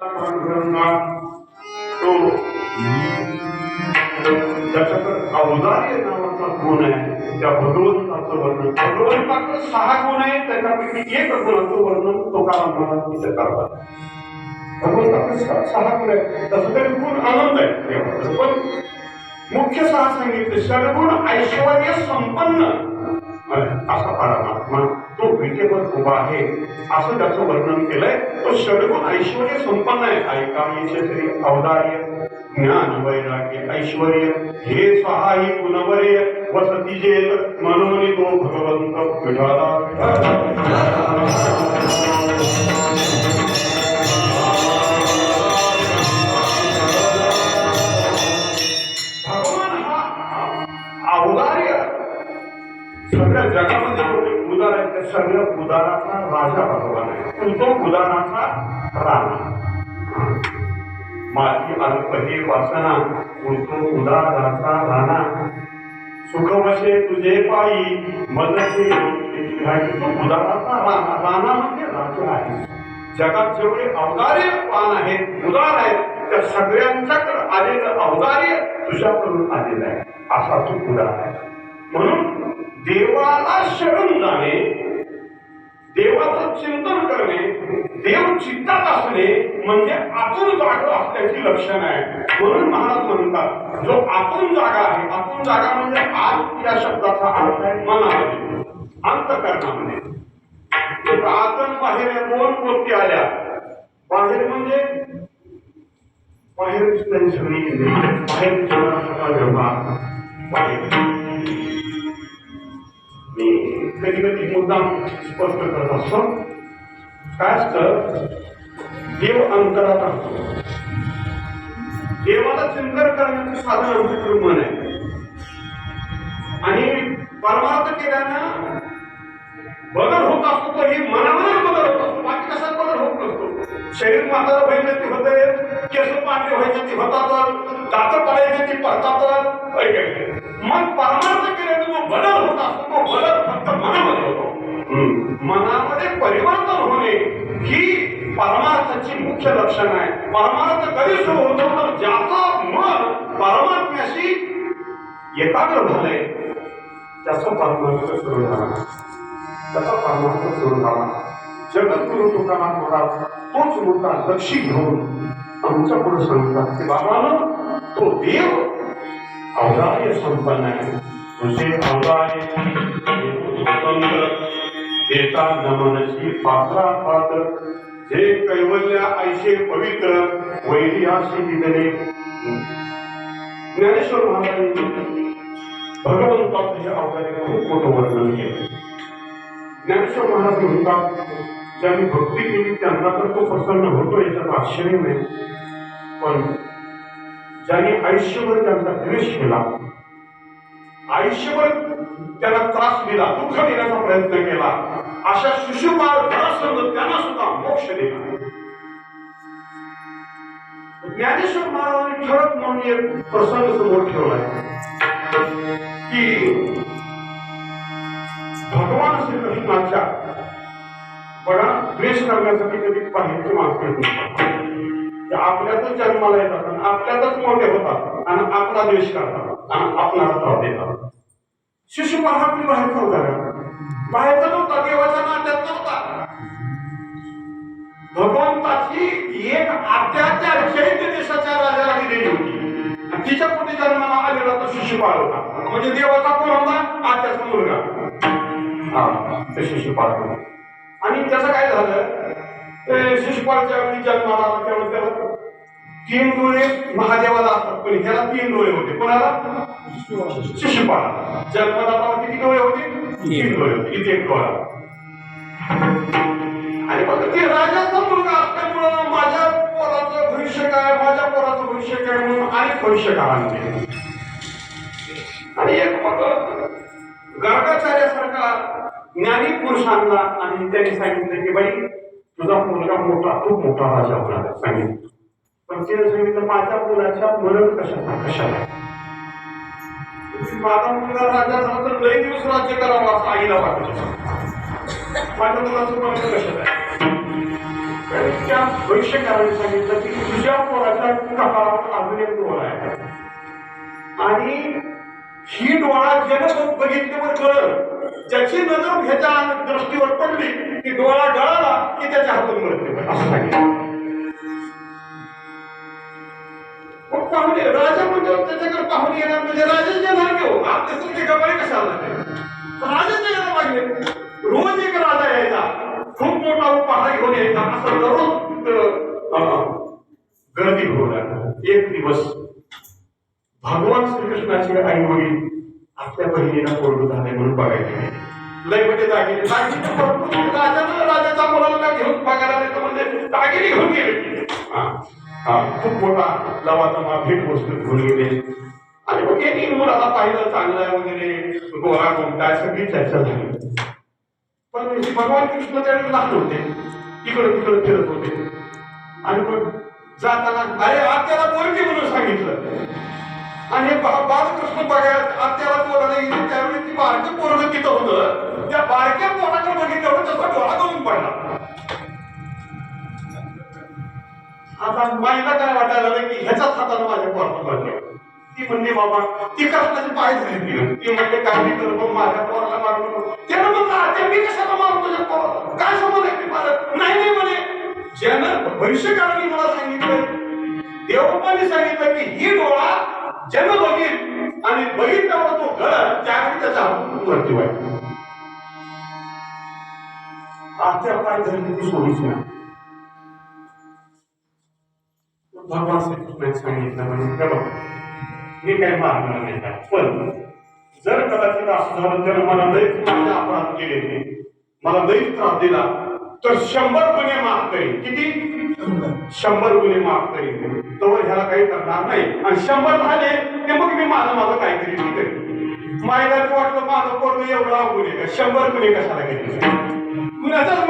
तो त्याच्याकडे अवदार्य नावाचा गुण आहे त्या भगवंताचं वर्णन भगवंताकडे सहा गुण आहे त्याच्यापैकी एक गुणाचं वर्णन तुकाराम महाराज तिथे करतात भगवंताकडे सहा सहा गुण आहे तसं तरी गुण आनंद आहे पण मुख्य सहा सांगितले सगुण ऐश्वर संपन्न असा परमात्मा. तो विटेवर उभा आहे. असं त्याचं वर्णन केलंय. तो षडगुण ऐश्वर संपन्न आहे. ऐकायचे तरी अवधार्य ज्ञान वैराग्य ऐश्वर हे सहाय्य गुणवर्य वसती जे म्हणून तो भगवंत विठाला सगळ्या उदाहरण जेवढे उदार आहेत राजा भगवान आहे. पण तो उदाराचा राणा. माझी अल्पही वासना तो उदाराचा राणा. सुखवशे तुझे पायी मदते तो उदाराचा राणा. राणा म्हणजे राजा आहे. जगात जेवढे अवतारे पान आहेत उदार आहेत त्या सगळ्यांच्याकडे आलेलं अवदार्य तुझ्याकडून आलेलं आहे. असा तो उदार आहे. म्हणून देवाला शरण जाणे देवाचं चिंतन करणे देव चित्तात असणे म्हणजे आतून जागा असल्याची लक्षण आहे म्हणून महाराज म्हणतात जो आतून जागा आहे आतून जागा म्हणजे आत या शब्दाचा अर्थ आहे मनामध्ये अंतकरणामध्ये. एक बाहेर या दोन गोष्टी आल्या. बाहेर म्हणजे बाहेर दिसणारी बाहेर. बाहेर. कधी कधी मुद्दाम स्पष्ट करत असतो. काय असतं? देव अंतरात असतो देवाला चिंतन करण्याचं साधन आमच्याकडे मन आहे. आणि परमार्थ केल्यानं बदल होत असतो तर हे मनामध्ये बदल शरीर म्हातारं व्हायचं ते होते केस पांढरे व्हायचे ते होतात दात पडायचे ते पडतात. मग परमार्थ केल्याने जो बदल होत असतो तो बदल फक्त मनामध्ये होतो. मनामध्ये परिवर्तन होणे ही परमार्थाची मुख्य लक्षण आहे परमार्थ कधी सुरू होतो तर ज्याचं मन परमात्म्याशी एकाग्र झालंय त्याचा परमार्थ सुरू झाला. त्याचा परमार्थ सुरू झाला. जगद्गुरु तुकाराम महाराज तोच मुद्दा लक्षी घेऊन आमच्या पुढे सांगतात की बाबानं तो देव अवधार्य संपन्न आहे. तुझे अवधार्य स्वतंत्र देता नमनची पात्रा पात्र. जे कैवल्य ऐशे पवित्र वैरियाशी दिलेले ज्ञानेश्वर महाराजांनी भगवंताचं हे अवतारे खूप मोठं वर्णन केलं. ज्ञानेश्वर महाराज म्हणतात ज्यांनी भक्ती केली त्यांना तर तो प्रसन्न होतो याच्यात आश्चर्य नाही. पण ज्यांनी आयुष्यभर त्यांचा द्वेष केला आयुष्यभर त्याला त्रास दिला दुःख देण्याचा प्रयत्न केला अशा शिशुपाल जरासंध त्यांना सुद्धा मोक्ष दिला. ज्ञानेश्वर महाराजांनी ठळक म्हणून एक प्रसंग समोर ठेवलाय की भगवान श्रीकृष्णाच्या बघा द्वेष करण्यासाठी कधी बाहेरची माणसं येत नसतात. आपल्यातच जन्माला येतात आणि आपल्यातच मोठे होतात आणि आपला द्वेष करतात आणि आपणाला त्रास देतात. शिशुपाल हा आपली बाहेरचा होता बाहेरचा नव्हता देवाच्या नात्यात नव्हता. भगवंताची एक आत्याच्या चैत्य देशाच्या राजाला दिलेली होती. तिच्या पोटी जन्माला आलेला तो शिशुपाल होता म्हणजे देवाचा कोण होता आत्याचा मुलगा. हा ते शिशुपाल होता आणि त्याचं काय झालं? ते शिशुपालच्या अगदी जन्माला आला त्याला तीन डोळे महादेवाला असतात. पण ह्याला तीन डोळे होते. कोणाला? शिशुपाला जन्मदाता किती डोळे होते? तीन डोळे होते. इथे एक डोळा. आणि मग ते राजाचा मुलगा असल्यामुळं माझ्या पोराचं भविष्य काय? माझ्या पोराचं भविष्य काय म्हणून अनेक भविष्य काळांचे आणि एक मग गर्गाचार्यासारखा ज्ञानी पुरुष आणला आणि त्यांनी सांगितलं की बाई तुझा मुलगा मोठा खूप मोठा राजा होणार सांगितलं. पण तिने सांगितलं माझ्या मुलाच्या मरण कशाचा कशाला? माझा मुलगा राजा झाला तर लई दिवस राज्य करावं असं आईला वाटत माझ्या मुलाचं मरण कशाला? आहे? कारण त्या भविष्यकाराने सांगितलं कपाळावर अजून एक डोळा आहे. आणि ही डोळा ज्यानं बघितल्यावर कळलं. ज्याची नजर ह्याच्या दृष्टीवर पडली की डोळा गळाला की त्याच्या हातून मृत्यू असं सांगितलं. मग पाहुणे राजा म्हणजे त्याच्याकडे पाहुणे येणार म्हणजे राजाच येणार घेऊ. आपल्या तुमचे कशाला राजाच यायला पाहिजे. रोज एक राजा यायचा. खूप मोठा उपहार घेऊन यायचा. असं दररोज गर्दी अं, गर्दी होणार एक दिवस भगवान श्रीकृष्णाची आई वडील आपल्या बहिणीला पोरग झाले म्हणून बघायचे. गेले. लय म्हणजे दागिने. दागिने भरपूर राजानं राजाचा मुलाला घेऊन बघायला नाही म्हणजे दागिने घेऊन गेले. खूप मोठा लवाजमा भेट वस्तू घेऊन गेले. आणि मग एक मुलाला पाहिलं चांगलं आहे वगैरे. गोरा कोणता सगळी चर्चा झाली. पण भगवान कृष्ण त्यावेळेस लहान होते. इकडे तिकडे फिरत होते. आणि मग जाताना अरे आत्याला बोलते म्हणून सांगितलं. आणि बालकृष्ण बघायला आत्याला बोलायला गेली त्यावेळी ती बारकं पोरग तिथं होत त्या बारक्या पोराकडे बघितल्यावर तसा डोळा करून पडला. आता माईला काय वाटायला लागलं की ह्याच्याच हाताला माझ्या पोराला मारलं ती म्हणली बाबा ती कसल्याचे पाय झाली ती ती म्हणते काय नाही करत माझ्या पोराला मारलो त्यानं म्हणलं आता मी कशाला मारतो तुझ्या पोराला? काय समज आहे ती मारत नाही नाही म्हणे. ज्यानं भविष्यकाळाने मला सांगितलं देवपाने सांगितलं की ही डोळा ज्यानं बघील आणि बघितल्यावर तो गळ त्यावेळी त्याचा मृत्यू आहे काय झाली ती सोडीच नाही भगवान श्रीकृष्णाने सांगितलं म्हणजे बघ, मी काय मारणार नाही पण जर कदाचित असं झालं तर मला लईच अपराध केले मला लईच त्रास दिला तर शंभर गुन्हे माफ करेल किती? शंभर गुन्हे माफ करीन. तोवर ह्याला काही करणार नाही. आणि शंभर झाले ते मग मी माझं माझं काहीतरी म्हणते. करेन मायला वाटलं माझं पोरग एवढा गुन्हे शंभर गुन्हे कशाला घेतले? कुणाचाच